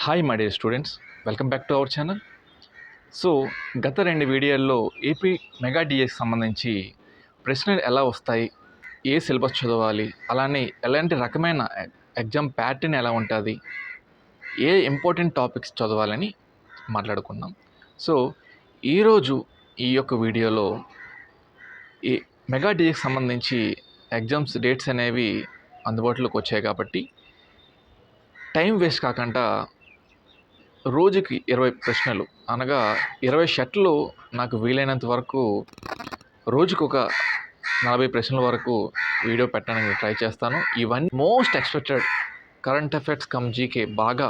Hi my dear students welcome back to our channel so గత రెండు వీడియోల్లో AP mega డిఎస్కి సంబంధించి ప్రశ్నలు ఎలా వస్తాయి ఏ సిలబస్ చదవాలి అలానే ఎలాంటి రకమైన ఎగ్జామ్ ప్యాటర్న్ ఎలా ఉంటుంది ఏ ఇంపార్టెంట్ టాపిక్స్ చదవాలని మాట్లాడుకున్నాం సో ఈరోజు ఈ యొక్క వీడియోలో ఈ మెగా డిఎస్కి సంబంధించి ఎగ్జామ్స్ డేట్స్ అనేవి అందుబాటులోకి వచ్చాయి కాబట్టి టైం వేస్ట్ కాకుండా రోజుకి ఇరవై ప్రశ్నలు. అనగా ఇరవై షర్ట్లు నాకు వీలైనంత వరకు రోజుకు ఒక నలభై ప్రశ్నల వరకు వీడియో పెట్టడానికి ట్రై చేస్తాను. ఇవన్నీ most expected current affairs cum GK బాగా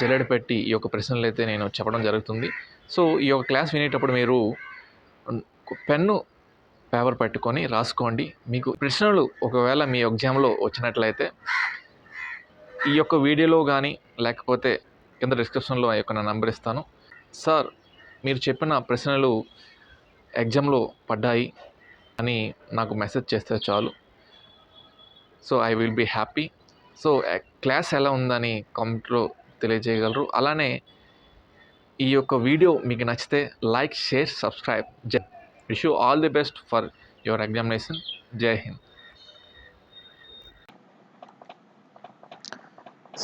జల్లెడ పెట్టి ఈ యొక్క ప్రశ్నలు అయితే నేను చెప్పడం జరుగుతుంది. సో ఈ యొక్క క్లాస్ వినేటప్పుడు మీరు పెన్ను పేపర్ పెట్టుకొని రాసుకోండి. మీకు ప్రశ్నలు ఒకవేళ మీ ఎగ్జామ్లో వచ్చినట్లయితే ఈ యొక్క వీడియోలో కానీ లేకపోతే కింద డిస్క్రిప్షన్లో ఆ యొక్క నా నంబర్ ఇస్తాను. సార్ మీరు చెప్పిన ప్రశ్నలు ఎగ్జామ్లో పడ్డాయి అని నాకు మెసేజ్ చేస్తే చాలు. So I will be happy. So class ఎలా ఉందని కామెంట్లో తెలియజేయగలరు. అలానే ఈ యొక్క వీడియో మీకు నచ్చితే లైక్ షేర్ సబ్స్క్రైబ్. జై wish you all the best for your examination. జై హింద్.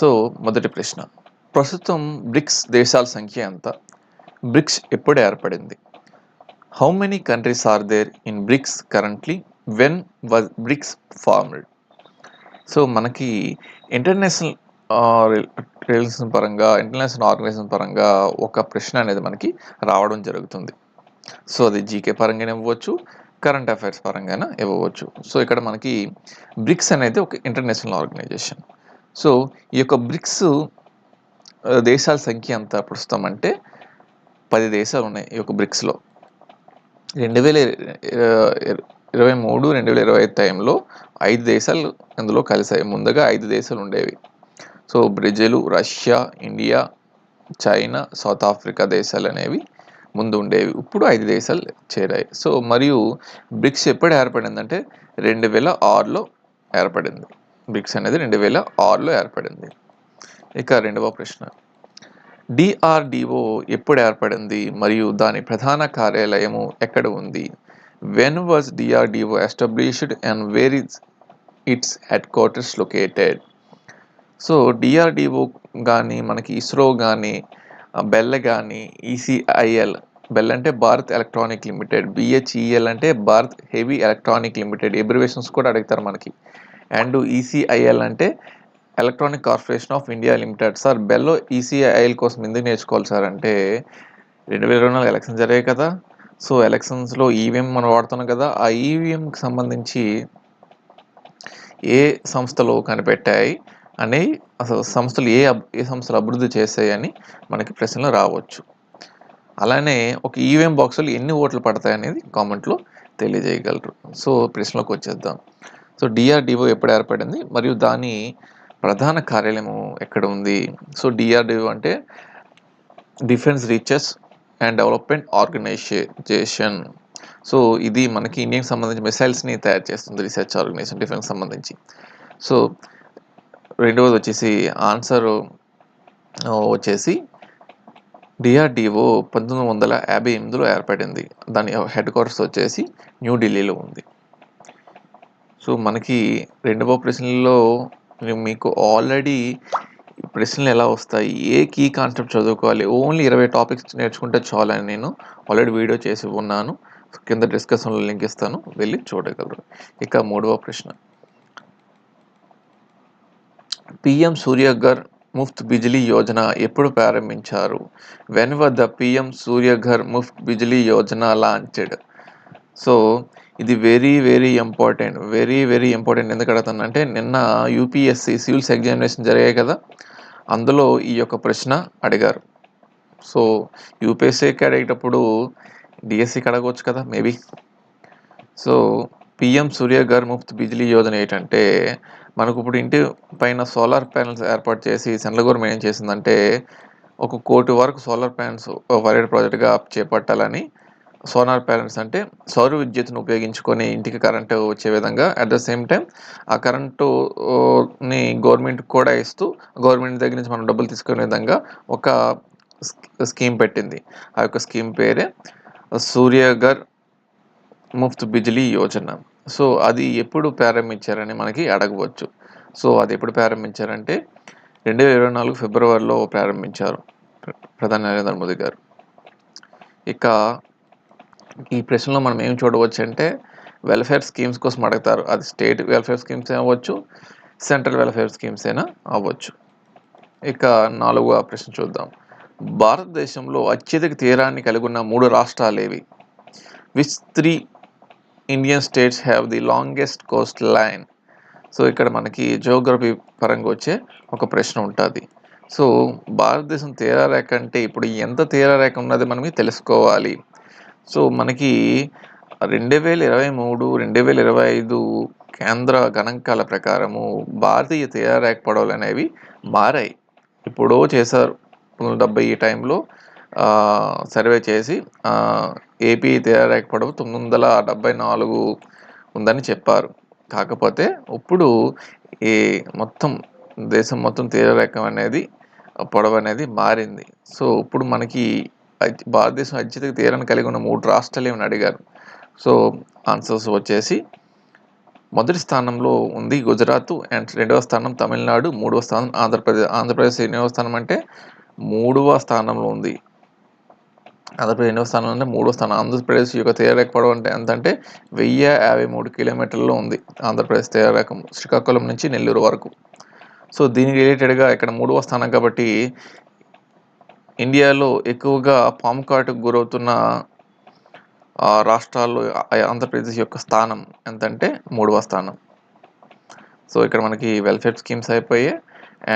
సో మొదటి ప్రశ్న. ప్రస్తుతం బ్రిక్స్ దేశాల సంఖ్య ఎంత? బ్రిక్స్ ఎప్పుడు ఏర్పడింది? How many countries are there in BRICS currently when was BRICS formed so మనకి ఇంటర్నేషనల్ రిలేషన్ పరంగా ఇంటర్నేషనల్ ఆర్గనైజేషన్ పరంగా ఒక ప్రశ్న అనేది మనకి రావడం జరుగుతుంది. సో అది జీకే పరంగానే ఇవ్వచ్చు కరెంట్ అఫైర్స్ పరంగానే ఇవ్వవచ్చు. సో ఇక్కడ మనకి బ్రిక్స్ అనేది ఒక ఇంటర్నేషనల్ ఆర్గనైజేషన్ సో ఈ యొక్క బ్రిక్స్ దేశాల సంఖ్య ఎంత ప్రస్తుతం అంటే పది దేశాలు ఉన్నాయి ఈ యొక్క బ్రిక్స్లో. రెండు వేల ఇరవై మూడు రెండు వేల ఇరవై ఐదు టైంలో ఐదు దేశాలు ఇందులో కలిసాయి ముందుగా ఐదు దేశాలు ఉండేవి. So Brazil Russia India China South Africa దేశాలు అనేవి ముందు ఉండేవి. ఇప్పుడు ఐదు దేశాలు చేరాయి. సో మరియు బ్రిక్స్ ఎప్పుడు ఏర్పడిందంటే రెండు వేల ఆరులో ఏర్పడింది. బ్రిక్స్ అనేది రెండు వేల ఆరులో ఏర్పడింది. ఇక రెండవ ప్రశ్న. డిఆర్డిఓ ఎప్పుడు ఏర్పడింది? మరియు దాని ప్రధాన కార్యాలయము ఎక్కడ ఉంది? When was DRDO established and where is its headquarters located so DRDO కానీ మనకి ఇస్రో కానీ బెల్ కానీ ఈసీఐఎల్ బెల్ అంటే భారత్ ఎలక్ట్రానిక్ లిమిటెడ్ బిహెచ్ఈఎల్ అంటే Bharat heavy electronic limited abbreviations కూడా అడుగుతారు మనకి. అండ్ ఈసీఐఎల్ అంటే electronic corporation of India limited sir below ECIL కోసం ఎందుకు నేర్చుకోవాలి సార్ అంటే రెండు వేల ఇరవై నాలుగు ఎలక్షన్ జరిగాయి కదా. సో ఎలక్షన్స్లో ఈవీఎం మనం వాడుతున్నాం కదా. ఆ ఈవీఎంకి సంబంధించి ఏ సంస్థలు కనిపెట్టాయి అని అసలు సంస్థలు ఏ ఏ సంస్థలు అభివృద్ధి చేశాయని మనకి ప్రశ్నలు రావచ్చు. అలానే ఒక ఈవీఎం బాక్సులు ఎన్ని ఓట్లు పడతాయి అనేది కామెంట్లో తెలియజేయగలరు. సో ప్రశ్నలోకి వచ్చేద్దాం. సో డిఆర్డిఓ ఎప్పుడు ఏర్పడింది? మరియు దాని ప్రధాన కార్యాలయం ఎక్కడ ఉంది? సో డిఆర్డిఓ అంటే defence research and development organization. So ఇది మనకి ఇండియాకి సంబంధించి మిసైల్స్ని తయారు చేస్తుంది రీసెర్చ్ ఆర్గనైజేషన్ డిఫెన్స్ సంబంధించి. సో రెండవది వచ్చేసి ఆన్సర్ వచ్చేసి డిఆర్డిఓ పంతొమ్మిది వందల యాభై ఎనిమిదిలో ఏర్పడింది. దాని హెడ్ క్వార్టర్స్ వచ్చేసి న్యూఢిల్లీలో ఉంది. సో మనకి రెండవ ప్రశ్నలో మీకు ఆల్రెడీ ప్రశ్నలు ఎలా వస్తాయి? ఏ కీ కాన్సెప్ట్ చదువుకోవాలి? ఓన్లీ ఇరవై టాపిక్స్ నేర్చుకుంటే చాలు అని నేను ఆల్రెడీ వీడియో చేసి ఉన్నాను. కింద డిస్కషన్లో లింక్ ఇస్తాను. వెళ్ళి చూడగలరు. ఇక మూడవ ప్రశ్న. పిఎం సూర్యఘర్ ముఫ్త్ బిజిలీ యోజన ఎప్పుడు ప్రారంభించారు? When was PM Suryaghar Muft Bijli Yojana launched so ఇది very very important very very important ఎందుకు అడుగుతానంటే నిన్న యూపీఎస్సి సివిల్స్ ఎగ్జామినేషన్ జరిగాయి కదా అందులో ఈ యొక్క ప్రశ్న అడిగారు. సో యూపీఎస్సీకి అడిగేటప్పుడు డిఎస్సికి అడగవచ్చు కదా maybe so PM Surya Suryaghar Muft Bijli Yojana ఏంటంటే మనకు ఇప్పుడు ఇంటి పైన సోలార్ ప్యానల్స్ ఏర్పాటు చేసి సెంట్రల్ గవర్నమెంట్ ఏం చేసిందంటే ఒక కోటి వరకు సోలార్ ప్యానల్స్ వైరడ్ ప్రాజెక్ట్గా చేపట్టాలని సోలార్ ప్యానెల్స్ అంటే సౌర విద్యుత్తును ఉపయోగించుకొని ఇంటికి కరెంటు వచ్చే విధంగా అట్ ద సేమ్ టైం ఆ కరెంటుని గవర్నమెంట్ కూడా ఇస్తూ గవర్నమెంట్ దగ్గర నుంచి మనం డబ్బులు తీసుకునే విధంగా ఒక స్కీమ్ పెట్టింది. ఆ యొక్క స్కీమ్ పేరే సూర్యగర్ ముఫ్త్ బిజిలీ యోజన. సో అది ఎప్పుడు ప్రారంభించారని మనకి అడగవచ్చు. సో అది ఎప్పుడు ప్రారంభించారంటే రెండు వేల ఇరవై నాలుగు ఫిబ్రవరిలో ప్రారంభించారు ప్రధాని నరేంద్ర మోదీ గారు. ఇక ఈ ప్రశ్నలో మనం ఏం చూడవచ్చు అంటే వెల్ఫేర్ స్కీమ్స్ కోసం అడుగుతారు. అది స్టేట్ వెల్ఫేర్ స్కీమ్స్ అవ్వచ్చు సెంట్రల్ వెల్ఫేర్ స్కీమ్స్ అయినా అవ్వచ్చు. ఇక నాలుగవ ప్రశ్న చూద్దాం. భారతదేశంలో అత్యధిక తీరాన్ని కలిగి ఉన్న మూడు రాష్ట్రాలు ఏవి which three Indian states have the longest coastline so ఇక్కడ మనకి జియోగ్రఫీ పరంగా వచ్చే ఒక ప్రశ్న ఉంటుంది. సో భారతదేశం తీరారేఖ అంటే ఇప్పుడు ఎంత తీరారేఖ ఉన్నది మనం తెలుసుకోవాలి. సో మనకి రెండు వేల ఇరవై మూడు రెండు వేల ఇరవై ఐదు కేంద్ర గణాంకాల ప్రకారము భారతీయ తయారాక పడవలు అనేవి మారాయి. ఇప్పుడో చేశారు. పంతొమ్మిది డెబ్బై ఈ టైంలో సర్వే చేసి ఏపీ తయారాక పడవ తొమ్మిది వందల డెబ్బై నాలుగు ఉందని చెప్పారు. కాకపోతే ఇప్పుడు ఈ మొత్తం దేశం మొత్తం తీరరేఖ అనేది ఆ పొడవు అనేది మారింది. సో ఇప్పుడు మనకి భారతదేశం అత్యధిక తీరాన్ని కలిగి ఉన్న మూడు రాష్ట్రాలు ఏమని అడిగారు? సో ఆన్సర్స్ వచ్చేసి మొదటి స్థానంలో ఉంది గుజరాత్ అండ్ రెండవ స్థానం తమిళనాడు మూడవ స్థానం ఆంధ్రప్రదేశ్. ఆంధ్రప్రదేశ్ ఎన్నవ స్థానం అంటే మూడవ స్థానంలో ఉంది. ఆంధ్రప్రదేశ్ ఎన్నో స్థానం అంటే మూడవ స్థానం. ఆంధ్రప్రదేశ్ యొక్క తీరరేఖ పొడవు అంటే ఎంత అంటే వెయ్యి యాభై మూడు కిలోమీటర్లలో ఉంది ఆంధ్రప్రదేశ్ తీరరేఖ శ్రీకాకుళం నుంచి నెల్లూరు వరకు. సో దీనికి రిలేటెడ్గా ఇక్కడ మూడవ స్థానం కాబట్టి ఇండియాలో ఎక్కువగా పాము కాటుకు గురవుతున్న రాష్ట్రాల్లో ఆంధ్రప్రదేశ్ యొక్క స్థానం ఎంతంటే మూడవ స్థానం. సో ఇక్కడ మనకి వెల్ఫేర్ స్కీమ్స్ అయిపోయాయి.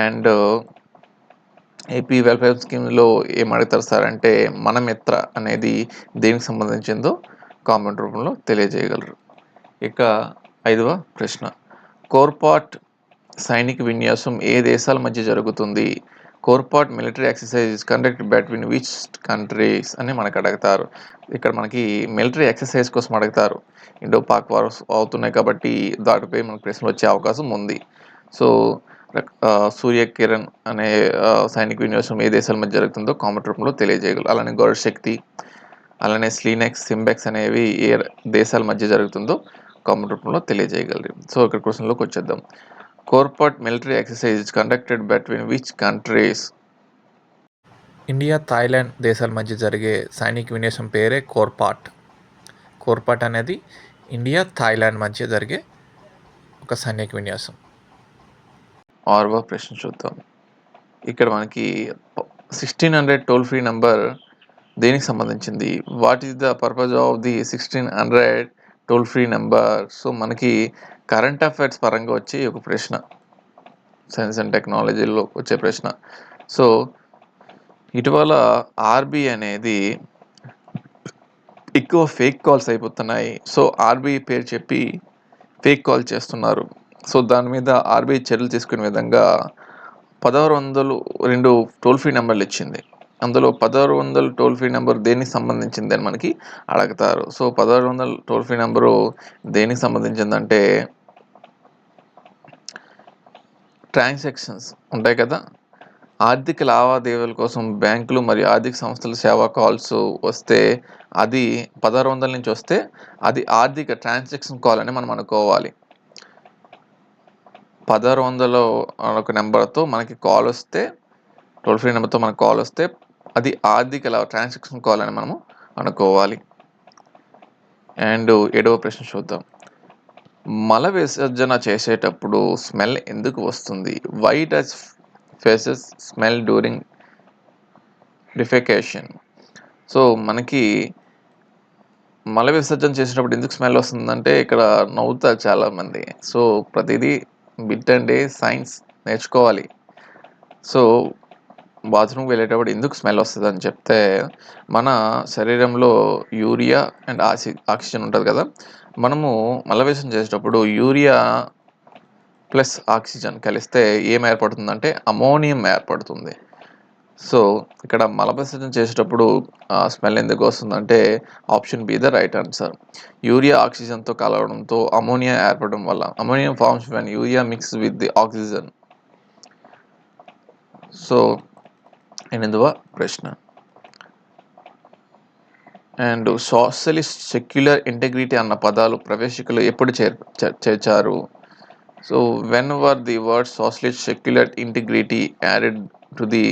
అండ్ ఏపీ వెల్ఫేర్ స్కీమ్లో ఏం అడుగుతారు సార్ అంటే మన మిత్ర అనేది దేనికి సంబంధించిందో కామెంట్ రూపంలో తెలియజేయగలరు. ఇక ఐదవ ప్రశ్న. కోర్పాట్ సైనిక విన్యాసం ఏ దేశాల మధ్య జరుగుతుంది? CORPAT military exercise conduct between which countries అని మనకు అడుగుతారు. ఇక్కడ మనకి మిలిటరీ ఎక్సర్సైజ్ కోసం అడుగుతారు. ఇండో పాక్ వార్స్ అవుతున్నాయి కాబట్టి దాటిపై మనకు ప్రశ్నలు వచ్చే అవకాశం ఉంది. సో సూర్య కిరణ్ అనే సైనిక విన్యాసం ఏ దేశాల మధ్య జరుగుతుందో కామెంట్ రూపంలో తెలియజేయగలరు. అలానే గౌరవ శక్తి అలానే స్లీనెక్స్ సింబెక్స్ అనేవి ఏ దేశాల మధ్య జరుగుతుందో కామెంట్ రూపంలో తెలియజేయగలరు. సో ఇక్కడ క్వశ్చన్లోకి వచ్చేద్దాం. CORPAT military exercise conducted between which countries India Thailand దేశాల మధ్య జరిగే సైనిక విన్యాసం పేరే కోర్పాట్ కోర్పాట్ అనేది ఇండియా థాయిలాండ్ మధ్య జరిగే ఒక సైనిక విన్యాసం. ఆరవ ప్రశ్న చూద్దాం. ఇక్కడ మనకి sixteen hundred toll free number దేనికి సంబంధించింది? What is the purpose of the sixteen hundred toll free number so మనకి కరెంట్ అఫైర్స్ పరంగా వచ్చే ఒక ప్రశ్న. సైన్స్ అండ్ టెక్నాలజీలో వచ్చే ప్రశ్న. సో ఇటీవల ఆర్బీ అనేది ఎక్కువ ఫేక్ కాల్స్ అయిపోతున్నాయి. సో ఆర్బీ పేరు చెప్పి ఫేక్ కాల్ చేస్తున్నారు. సో దాని మీద ఆర్బీఐ చర్యలు తీసుకునే విధంగా పదహారు వందలు రెండు టోల్ ఫ్రీ నెంబర్లు ఇచ్చింది. అందులో పదహారు వందల టోల్ ఫ్రీ నెంబర్ దేనికి సంబంధించింది అని మనకి అడుగుతారు. సో పదహారు వందల టోల్ ఫ్రీ నెంబరు దేనికి సంబంధించిందంటే ట్రాన్సాక్షన్స్ ఉంటాయి కదా. ఆర్థిక లావాదేవీల కోసం బ్యాంకులు మరియు ఆర్థిక సంస్థల సేవా కాల్స్ వస్తే అది పదహారు వందల నుంచి వస్తే అది ఆర్థిక ట్రాన్సాక్షన్ కాల్ అని మనం అనుకోవాలి. పదహారు వందల ఒక నెంబర్తో మనకి కాల్ వస్తే టోల్ ఫ్రీ నెంబర్తో మనకు కాల్ వస్తే అది ఆర్థిక లా ట్రాన్సాక్షన్ కాల్ అని మనము అనుకోవాలి. అండ్ ఏడవ ప్రశ్న చూద్దాం. మల విసర్జన చేసేటప్పుడు స్మెల్ ఎందుకు వస్తుంది? Why does faeces smell during defecation so మనకి మల విసర్జన చేసేటప్పుడు ఎందుకు స్మెల్ వస్తుందంటే ఇక్కడ నవ్వుతారు చాలామంది. సో ప్రతిదీ బిట్ అండ్ సైన్స్ నేర్చుకోవాలి. సో బాత్రూమ్కి వెళ్ళేటప్పుడు ఎందుకు స్మెల్ వస్తుంది అని చెప్తే మన శరీరంలో యూరియా అండ్ ఆక్సి ఆక్సిజన్ ఉంటుంది కదా మనము మలవేశం చేసేటప్పుడు యూరియా ప్లస్ ఆక్సిజన్ కలిస్తే ఏం ఏర్పడుతుందంటే అమోనియం ఏర్పడుతుంది. సో ఇక్కడ మలబద్ధకం చేసేటప్పుడు స్మెల్ ఎందుకు వస్తుందంటే option B the right answer. Urea ఆక్సిజన్తో కలవడంతో అమోనియా ఏర్పడడం వల్ల ammonium forms when urea mix with the oxygen. So ఎనిమిదవ ప్రశ్న అండ్ సోషలిస్ట్ సెక్యులర్ ఇంటెగ్రిటీ అన్న పదాలు ప్రవేశికలు ఎప్పుడు చేర్ చేర్చారు so when were the word socialist secular integrity added to the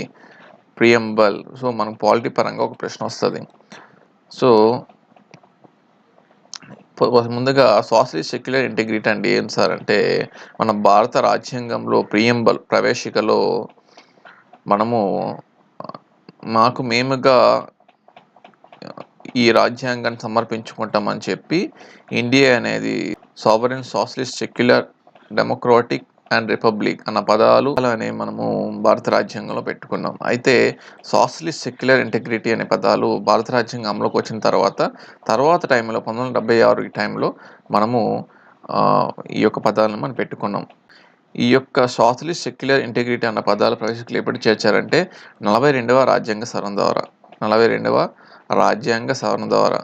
preamble so మనకు పాలిటీ పరంగా ఒక ప్రశ్న వస్తుంది. సో ముందుగా సోషలిస్ట్ సెక్యులర్ ఇంటిగ్రిటీ అంటే ఏం సార్? అంటే మన భారత రాజ్యాంగంలో ప్రియంబల్ ప్రవేశికలో మనము మాకు మేముగా ఈ రాజ్యాంగాన్ని సమర్పించుకుంటామని చెప్పి ఇండియా అనేది sovereign socialist secular democratic and republic అన్న పదాలు అనే మనము భారత రాజ్యాంగంలో పెట్టుకున్నాం. అయితే సోషలిస్ట్ సెక్యులర్ ఇంటెగ్రిటీ అనే పదాలు భారత రాజ్యాంగం అమలుకి వచ్చిన తర్వాత తర్వాత టైంలో పంతొమ్మిది వందల డెబ్బై ఆరు ఈ టైంలో మనము ఈ యొక్క పదాలను మనం పెట్టుకున్నాం. ఈ యొక్క సోషలిస్ట్ సెక్యులర్ ఇంటిగ్రిటీ అన్న పదాలు ప్రవేశకులు ఎప్పుడు చేర్చారంటే నలభై రెండవ రాజ్యాంగ సవరణ ద్వారా. నలభై రెండవ రాజ్యాంగ సవరణ ద్వారా.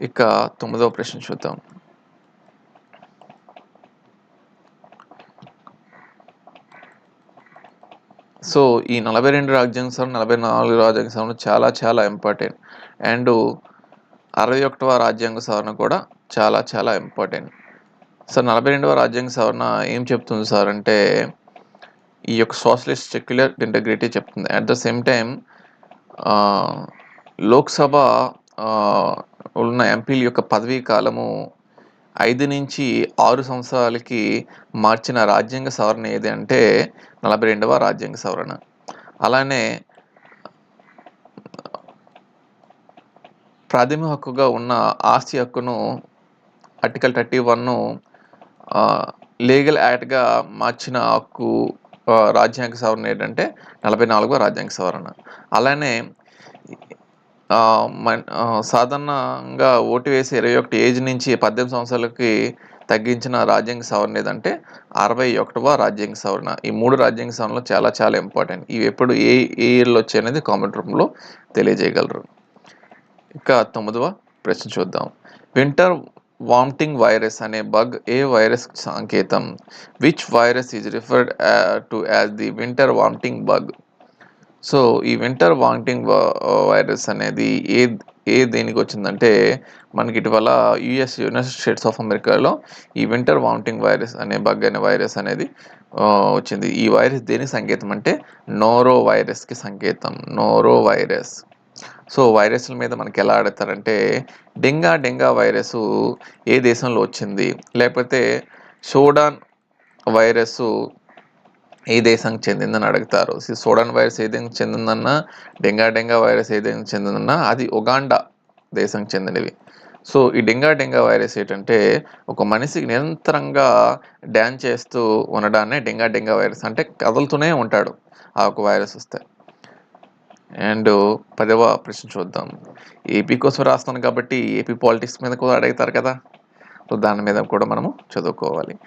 ఇక తొమ్మిదవ ప్రశ్న చూద్దాం. సో ఈ నలభై రెండు రాజ్యాంగ సవరణ నలభై నాలుగు రాజ్యాంగ సవరణ చాలా చాలా ఇంపార్టెంట్ అండ్ అరవై ఒకటవ రాజ్యాంగ సవరణ కూడా చాలా చాలా ఇంపార్టెంట్ సార్ నలభై రెండవ రాజ్యాంగ సవరణ ఏం చెప్తుంది సార్ అంటే ఈ యొక్క సోషలిస్ట్ సెక్యులర్ ఇంటగ్రిటీ చెప్తుంది. At the same time Lok Sabha ఉన్న ఎంపీల యొక్క పదవీ కాలము ఐదు నుంచి ఆరు సంవత్సరాలకి మార్చిన రాజ్యాంగ సవరణ ఏది అంటే నలభై రెండవ రాజ్యాంగ సవరణ. అలానే ప్రాథమిక హక్కుగా ఉన్న ఆస్తి హక్కును ఆర్టికల్ థర్టీ వన్ను లీగల్ యాక్ట్గా మార్చిన హక్కు రాజ్యాంగ సవరణ ఏంటంటే నలభై నాలుగవ రాజ్యాంగ సవరణ. అలానే సాధారణంగా ఓటు వేసి ఇరవై ఒకటి ఏజ్ నుంచి పద్దెనిమిది సంవత్సరాలకి తగ్గించిన రాజ్యాంగ సవరణ ఏదంటే అరవై ఒకటవ రాజ్యాంగ సవరణ. ఈ మూడు రాజ్యాంగ సవరణలు చాలా చాలా ఇంపార్టెంట్. ఇవి ఎప్పుడు ఏ ఏ ఇయర్లో వచ్చాయనేది కామెంట్ రూపంలో తెలియజేయగలరు. ఇక తొమ్మిదవ ప్రశ్న చూద్దాం. వింటర్ వామిటింగ్ వైరస్ అనే బగ్ ఏ వైరస్ సంకేతం? Which virus is referred to as the winter vomiting bug so ఈ వింటర్ వామిటింగ్ వైరస్ అనేది ఏ ఏ దేనికి వచ్చిందంటే మనకి ఇటీవల యుఎస్ యునైటెడ్ స్టేట్స్ ఆఫ్ అమెరికాలో ఈ వింటర్ వామిటింగ్ వైరస్ అనే బగ్ అనే వైరస్ అనేది uh, వచ్చింది. ఈ వైరస్ దేనికి సంకేతం అంటే నోరో వైరస్కి సంకేతం. నోరో వైరస్ సో వైరస్ల మీద మనకి ఎలా ఆడతారంటే డెంగా డెంగా వైరస్ ఏ దేశంలో వచ్చింది? లేకపోతే సోడాన్ వైరస్ ఏ దేశానికి చెందిందని అడుగుతారు. సో సోడాన్ వైరస్ ఏ దేశానికి చెందిందన్నా డెంగా డెంగా వైరస్ ఏ దేశానికి చెందిందన్నా అది ఉగాండా దేశానికి చెందినవి. సో ఈ డెంగా డెంగా వైరస్ ఏంటంటే ఒక మనిషికి నిరంతరంగా డ్యాన్స్ చేస్తూ ఉండడాన్నే డెంగా డెంగా వైరస్ అంటే కదులుతూనే ఉంటాడు. ఆ ఒక వైరస్ వస్తే అండ్ పదవ ప్రశ్న చూద్దాం. ఏపీ కోసం రాస్తున్నాను కాబట్టి ఏపీ పాలిటిక్స్ మీద కూడా అడుగుతారు కదా. సో దాని మీద కూడా మనము చదువుకోవాలి.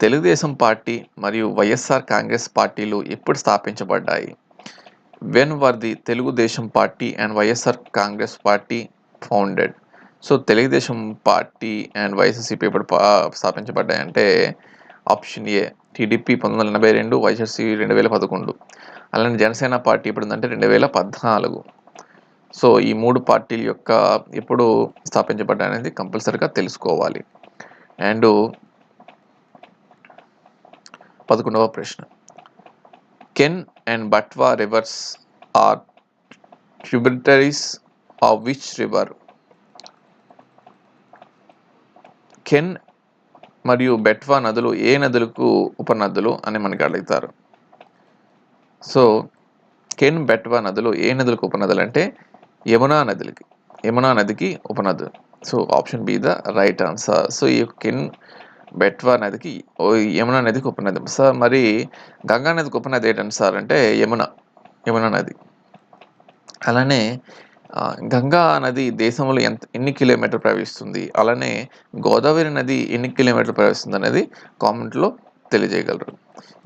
తెలుగుదేశం పార్టీ మరియు వైఎస్ఆర్ కాంగ్రెస్ పార్టీలు ఎప్పుడు స్థాపించబడ్డాయి? When were the Telugu Desam party and YSR Congress party founded? So Telugu Desam party and YSRCP ఎప్పుడు పా- స్థాపించబడ్డాయి అంటే ఆప్షన్ ఏ టీడీపీ పంతొమ్మిది వందల ఎనభై రెండు వైఎస్ఆర్సీ రెండు వేల పదకొండు. అలానే జనసేన పార్టీ ఎప్పుడు ఉందంటే రెండు వేల పద్నాలుగు. సో ఈ మూడు పార్టీల యొక్క ఎప్పుడు స్థాపించబడ్డాయి అనేది కంపల్సరీగా తెలుసుకోవాలి. అండ్ పదకొండవ ప్రశ్న. Ken and Betwa rivers are tributaries of which river? Ken మరియు బెట్వా నదులు ఏ నదులకు ఉపనదులు అని మనకి అడుగుతారు. సో కెన్ బెట్వా నదులు ఏ నదులకు ఉపనదులు అంటే యమునా నదులకి యమునా నదికి ఉపనదులు so option B the right answer. So ఈ కెన్ బెట్వా నదికి ఓ యమునా నదికి ఉపనది. సార్ మరి గంగా నదికి ఉపనది ఏంటంటే సార్ అంటే యమున యమునా నది. అలానే గంగా నది దేశంలో ఎంత ఎన్ని కిలోమీటర్ ప్రవహిస్తుంది? అలానే గోదావరి నది ఎన్ని కిలోమీటర్లు ప్రవహిస్తుంది అనేది కామెంట్లో తెలియజేయగలరు.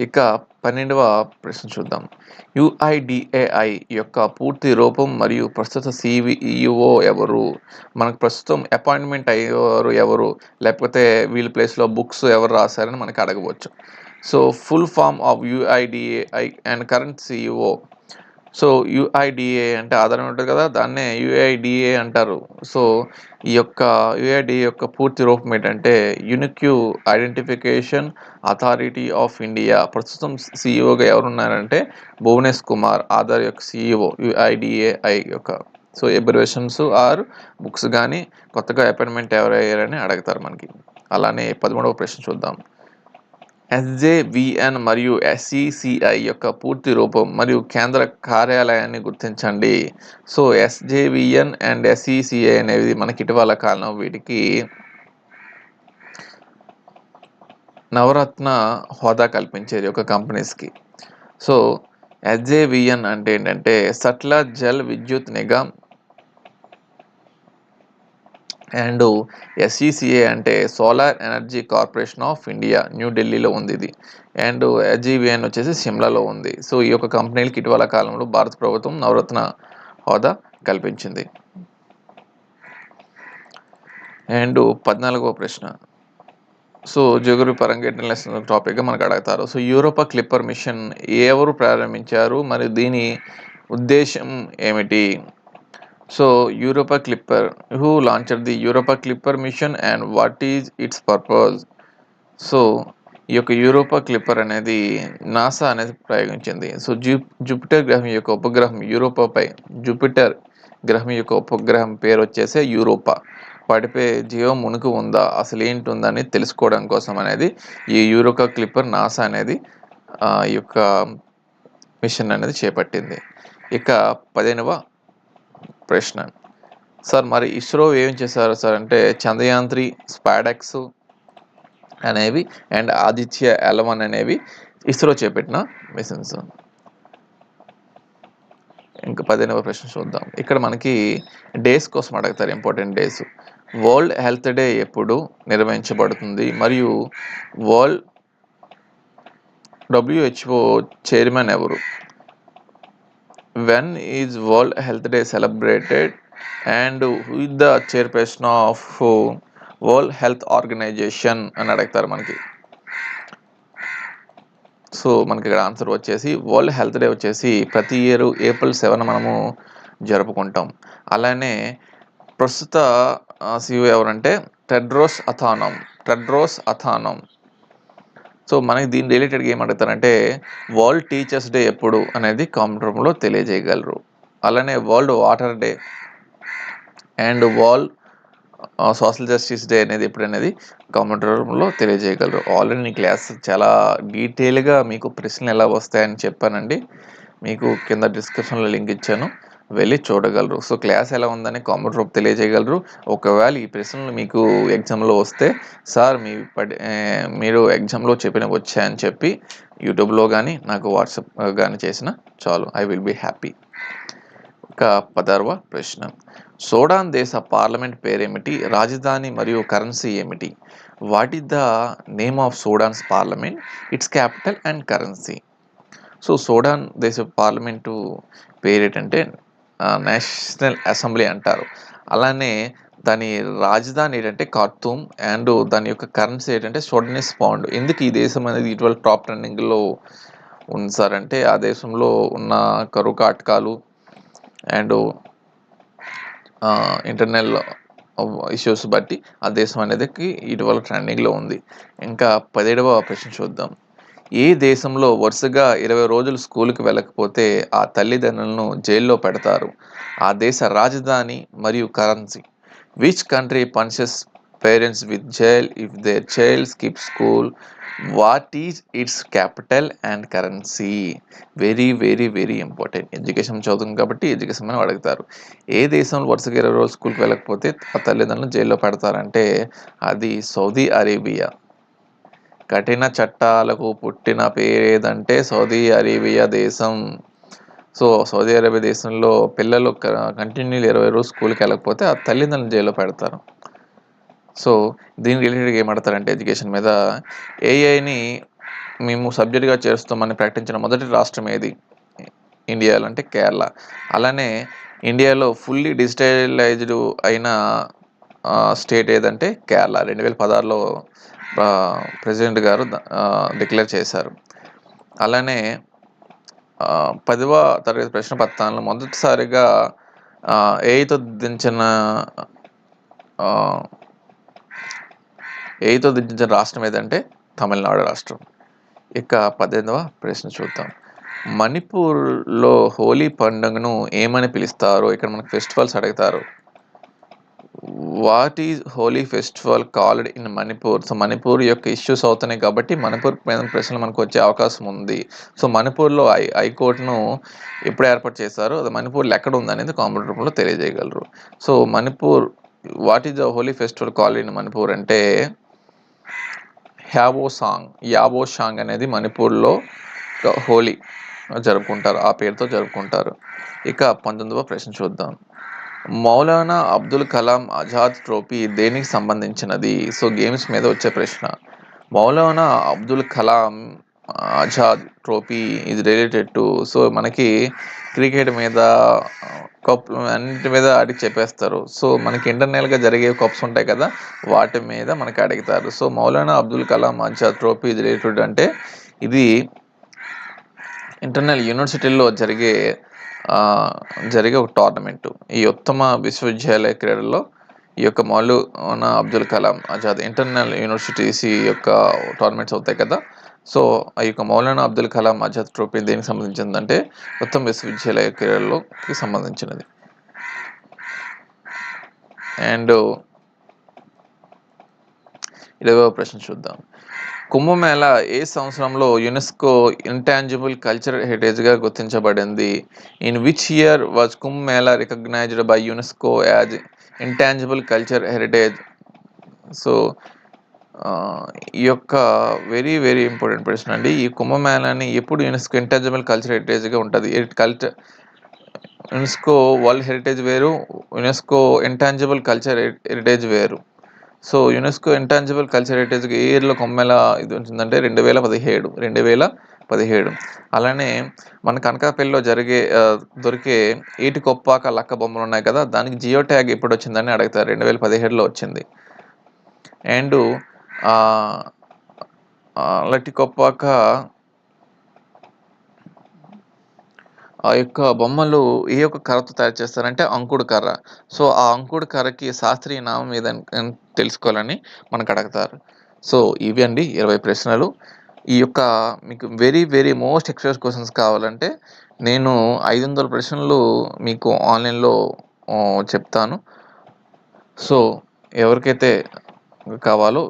ఇక పన్నెండవ ప్రశ్న చూద్దాం. యుఐడిఏఐ యొక్క పూర్తి రూపం మరియు ప్రస్తుత సివిఈఓ ఎవరు? మనకు ప్రస్తుతం అపాయింట్మెంట్ అయ్యేవారు ఎవరు? లేకపోతే వీళ్ళ ప్లేస్లో బుక్స్ ఎవరు రాశారని మనకి అడగవచ్చు. So full form of UIDAI and current CEO so UIDA అంటే ఆధారం ఉంటుంది కదా దాన్నే యుఐడిఏ అంటారు. సో ఈ యొక్క యుఐడిఏ యొక్క పూర్తి రూపం ఏంటంటే unique identification authority of India. ప్రస్తుతం సిఇఓగా ఎవరున్నారంటే భువనేష్ కుమార్ ఆధార్ యొక్క సిఇఓ యుఐడిఏఐ యొక్క. సో ఎబ్రివేషన్స్ ఆర్ బుక్స్ కానీ కొత్తగా అపాయింట్మెంట్ ఎవరయ్యారని అడుగుతారు మనకి. అలానే పదమూడవ ప్రశ్న చూద్దాం. ఎస్జేవిఎన్ మరియు ఎస్ఈసిఐ యొక్క పూర్తి రూపం మరియు కేంద్ర కార్యాలయాన్ని గుర్తించండి. సో ఎస్జేవిఎన్ అండ్ ఎస్ఈసిఐ అనేవి మనకి ఇటీవల కాలం వీటికి నవరత్న హోదా కల్పించేది ఒక కంపెనీస్కి. సో ఎస్జేవిఎన్ అంటే ఏంటంటే Satluj Vidyut Nigam and SECI అంటే solar energy corporation of India న్యూఢిల్లీలో ఉంది ఇది. అండ్ ఎస్జీవీఎన్ వచ్చేసి సిమ్లాలో ఉంది. సో ఈ యొక్క కంపెనీలకి ఇటీవల కాలంలో భారత ప్రభుత్వం నవరత్న హోదా కల్పించింది. అండ్ పద్నాలుగవ ప్రశ్న. సో జోగ్రఫీ పరంగా ఇంటర్నేషనల్ టాపిక్గా మనకు అడుగుతారు. సో యూరోపా క్లిప్పర్ మిషన్ ఎవరు ప్రారంభించారు? మరియు దీని ఉద్దేశం ఏమిటి? So Europa Clipper who launcher the Europa Clipper mission and what is its purpose so ఈ యొక్క యూరోపా క్లిప్పర్ అనేది నాసా అనేది ప్రయోగించింది. సో జూ జూపిటర్ గ్రహం యొక్క ఉపగ్రహం యూరోపాపై జూపిటర్ గ్రహం యొక్క ఉపగ్రహం పేరు వచ్చేసి యూరోపా వాటిపై జీవం మునుకు ఉందా? అసలు ఏంటి ఉందని తెలుసుకోవడం కోసం అనేది ఈ యూరోపా క్లిప్పర్ నాసా అనేది ఈ యొక్క మిషన్ అనేది చేపట్టింది. ఇక పదిహేనవ ప్రశ్న. సార్ మరి ఇస్రో ఏం చేశారు సార్? అంటే చంద్రయాన్ త్రీ స్పాడెక్స్ అనేవి అండ్ ఆదిత్య ఎలవన్ అనేవి ఇస్రో చేపట్టిన మిషన్స్. ఇంకా పదిహేనవ ప్రశ్న చూద్దాం. ఇక్కడ మనకి డేస్ కోసం అడుగుతారు important days. World health day ఎప్పుడు నిర్వహించబడుతుంది? మరియు వరల్డ్ డబ్ల్యూహెచ్ఓ చైర్మన్ ఎవరు? When is world health day celebrated? And who is the chairperson of world health organization అని అడుగుతారు మనకి. సో మనకి ఇక్కడ ఆన్సర్ వచ్చేసి వరల్డ్ హెల్త్ డే వచ్చేసి ప్రతి ఇయర్ ఏప్రిల్ సెవెన్ మనము జరుపుకుంటాం. అలానే ప్రస్తుత సిఇఓ ఎవరంటే Tedros Adhanom Tedros Adhanom so మనకి దీని రిలేటెడ్గా ఏం వరల్డ్ టీచర్స్ డే ఎప్పుడు అనేది కామెంట్ రూమ్లో తెలియజేయగలరు. అలానే world water day and world social justice day అనేది ఎప్పుడు అనేది కామెంట్ రూమ్లో తెలియజేయగలరు. ఆల్రెడీ నీ క్లాస్ చాలా డీటెయిల్గా మీకు ప్రశ్నలు ఎలా వస్తాయని చెప్పానండి. మీకు కింద డిస్క్రిప్షన్లో లింక్ ఇచ్చాను. వెళ్ళి చూడగలరు. సో క్లాస్ ఎలా ఉందని కామెంట్ రూప్ తెలియజేయగలరు. ఒకవేళ ఈ ప్రశ్నలు మీకు ఎగ్జామ్లో వస్తే సార్ మీ పడి మీరు ఎగ్జామ్లో చెప్పిన వచ్చాయని చెప్పి యూట్యూబ్లో కానీ నాకు వాట్సాప్ కానీ చేసిన చాలు. I will be happy. ఒక పదర్వ ప్రశ్న. సోడాన్ దేశ పార్లమెంట్ పేరేమిటి? రాజధాని మరియు కరెన్సీ ఏమిటి? What is the name of Sudan's parliament? Its capital and currency. So Sudan దేశ పార్లమెంటు పేరేటంటే నేషనల్ అసెంబ్లీ అంటారు. అలానే దాని రాజధాని ఏంటంటే కార్తూమ్ అండ్ దాని యొక్క కరెన్సీ ఏంటంటే సోడనిస్ పౌండ్. ఎందుకు ఈ దేశం అనేది ఇటీవల టాప్ ట్రెండింగ్లో ఉంది సార్? అంటే ఆ దేశంలో ఉన్న కరువు కాటకాలు అండ్ ఇంటర్నల్ ఇష్యూస్ బట్టి ఆ దేశం అనేది ఇటీవల ట్రెండింగ్లో ఉంది. ఇంకా పదిహేడవ ప్రశ్న చూద్దాం. ఏ దేశంలో వరుసగా ఇరవై రోజులు స్కూల్కి వెళ్ళకపోతే ఆ తల్లిదండ్రులను జైల్లో పెడతారు. ఆ దేశ రాజధాని మరియు currency. Which country punishes parents with jail if they child skip school what is its capital and currency very very very important education చదువుతుంది కాబట్టి ఎడ్యుకేషన్ అని అడుగుతారు. ఏ దేశంలో వరుసగా ఇరవై రోజులు స్కూల్కి వెళ్ళకపోతే ఆ తల్లిదండ్రులు జైల్లో పెడతారంటే అది సౌదీ అరేబియా కఠిన చట్టాలకు పుట్టిన పేరేదంటే సౌదీ అరేబియా దేశం. సో సౌదీ అరేబియా దేశంలో పిల్లలు కంటిన్యూలీ ఇరవై రోజులు స్కూల్కి వెళ్ళకపోతే ఆ తల్లిదండ్రులు జైల్లో పెడతారు. సో దీని రిలేటెడ్గా ఏమంటారంటే ఎడ్యుకేషన్ మీద ఏఐని మేము సబ్జెక్టుగా చేస్తామని ప్రకటించిన మొదటి రాష్ట్రం ఏది? ఇండియాలో అంటే కేరళ. అలానే ఇండియాలో ఫుల్లీ డిజిటలైజ్డ్ అయిన స్టేట్ ఏదంటే కేరళ. రెండు వేల పదహారులో ప్రెసిడెంట్ గారు డిక్లేర్ చేశారు. అలానే పదవ తరగతి ప్రశ్న పత్రాలను మొదటిసారిగా ఆ, ఏయితో దించిన ఏయితో దించిన రాష్ట్రం ఏదంటే తమిళనాడు రాష్ట్రం. ఇక పద్దెనిమిదవ ప్రశ్న చూద్దాం. మణిపూర్లో హోలీ పండుగను ఏమని పిలుస్తారు ఇక్కడ మనకు ఫెస్టివల్స్ అడుగుతారు. What is Holi festival called in Manipur? So Manipur యొక్క ఇష్యూస్ అవుతున్నాయి కాబట్టి మణిపూర్ మీద ప్రశ్నలు మనకు వచ్చే అవకాశం ఉంది. సో మణిపూర్లో ఐ హైకోర్టును ఎప్పుడు ఏర్పాటు చేశారో? అది మణిపూర్లో ఎక్కడ ఉంది అనేది కామెంట్ రూపంలో తెలియజేయగలరు. So Manipur what is the Holi festival called in Manipur అంటే హ్యావో సాంగ్ యావో సాంగ్ అనేది మణిపూర్లో హోలీ జరుపుకుంటారు. ఆ పేరుతో జరుపుకుంటారు. ఇక పంతొమ్మిదవ ప్రశ్న చూద్దాం. మౌలానా అబ్దుల్ కలాం ఆజాద్ ట్రోఫీ దేనికి సంబంధించినది? సో గేమ్స్ మీద వచ్చే ప్రశ్న. మౌలానా అబ్దుల్ కలాం ఆజాద్ ట్రోఫీ ఇది రిలేటెడ్ టు సో మనకి క్రికెట్ మీద కప్ అన్నిటి మీద అడిగి చెప్పేస్తారు. సో మనకి ఇంటర్నల్గా జరిగే కప్స్ ఉంటాయి కదా వాటి మీద మనకి అడుగుతారు. సో మౌలానా అబ్దుల్ కలాం ఆజాద్ ట్రోఫీ ఇది రిలేటెడ్ అంటే ఇది ఇంటర్నల్ యూనివర్సిటీల్లో జరిగే జరిగే ఒక టోర్నమెంట్. ఈ ఉత్తమ విశ్వవిద్యాలయ క్రీడల్లో ఈ యొక్క మౌలానా అబ్దుల్ కలాం ఆజాద్ ఇంటర్నల్ యూనివర్సిటీస్ ఈ యొక్క టోర్నమెంట్స్ అవుతాయి కదా. సో ఆ యొక్క మౌలానా అబ్దుల్ కలాం ఆజాద్ ట్రోఫీ దేనికి సంబంధించిందంటే ఉత్తమ విశ్వవిద్యాలయ క్రీడల్లోకి సంబంధించినది. అండ్ ఇరవై ప్రశ్న చూద్దాం. కుంభమేళ ఏ సంవత్సరంలో యునెస్కో ఇంటాంజిబుల్ కల్చర్ హెరిటేజ్గా గుర్తించబడింది? In which year was Kumbh Mela recognised by UNESCO as intangible culture heritage so ఈ యొక్క వెరీ వెరీ ఇంపార్టెంట్ ప్రశ్న అండి. ఈ కుంభమేళాని ఎప్పుడు యునెస్కో ఇంటాంజిబుల్ కల్చర్ హెరిటేజ్గా ఉంటుంది? కల్చర్ యునెస్కో వరల్డ్ హెరిటేజ్ వేరు యునెస్కో ఇంటాంజిబుల్ కల్చర్ హెరిటేజ్ వేరు. So UNESCO intangible culture heritage ఏ ఇయర్లో కొమ్మెల ఇది ఉంటుందంటే రెండు వేల పదిహేడు రెండు వేల పదిహేడు. అలానే మన కనకాపల్లిలో జరిగే దొరికే ఏటి కొప్పాక లక్క బొమ్మలు ఉన్నాయి కదా దానికి జియో ట్యాగ్ ఎప్పుడు వచ్చిందని అడుగుతారు. రెండు వేల పదిహేడులో వచ్చింది. అండ్ లట్టి కొప్పాక ఆ యొక్క బొమ్మలు ఏ యొక్క కర్రతో తయారు చేస్తారంటే అంకుడు కర్ర. సో ఆ అంకుడు కర్రకి శాస్త్రీయ నామం ఏదని తెలుసుకోవాలని మనకు అడుగుతారు. సో ఇవి అండి ఇరవై ప్రశ్నలు. ఈ యొక్క మీకు very very most express questions కావాలంటే నేను ఐదు వందల ప్రశ్నలు మీకు ఆన్లైన్లో చెప్తాను. సో ఎవరికైతే కావాలో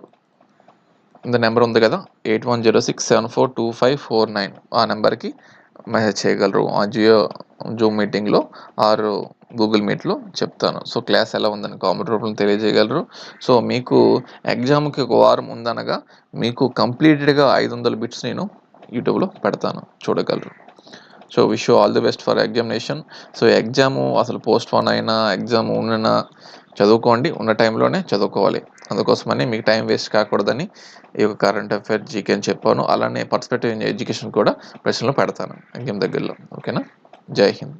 ఇంత నెంబర్ ఉంది కదా eight one zero six seven four two five four nine ఆ నెంబర్కి మెసేజ్ చేయగలరు. ఆ జియో జూమ్ మీటింగ్లో ఆరు గూగుల్ మీట్లో చెప్తాను. సో క్లాస్ ఎలా ఉందని కామెంట్ రూపంలో తెలియజేయగలరు. సో మీకు ఎగ్జామ్కి ఒక వారం ఉందనగా మీకు కంప్లీటెడ్గా ఐదు వందల బిట్స్ నేను యూట్యూబ్లో పెడతాను. చూడగలరు. So wish all the best for examination so exam అసలు పోస్ట్ పోన్ అయినా ఎగ్జామ్ ఉన్న చదువుకోండి. ఉన్న టైంలోనే చదువుకోవాలి. అందుకోసమని మీకు టైం వేస్ట్ కాకూడదని ఈ యొక్క కరెంట్ అఫైర్ జీకే అని చెప్పాను. అలానే పర్స్పెక్టివ్ ఎడ్యుకేషన్ కూడా ప్రశ్నలు పెడతాను. ఇంకేం దగ్గరలో. ఓకేనా? జై హింద్.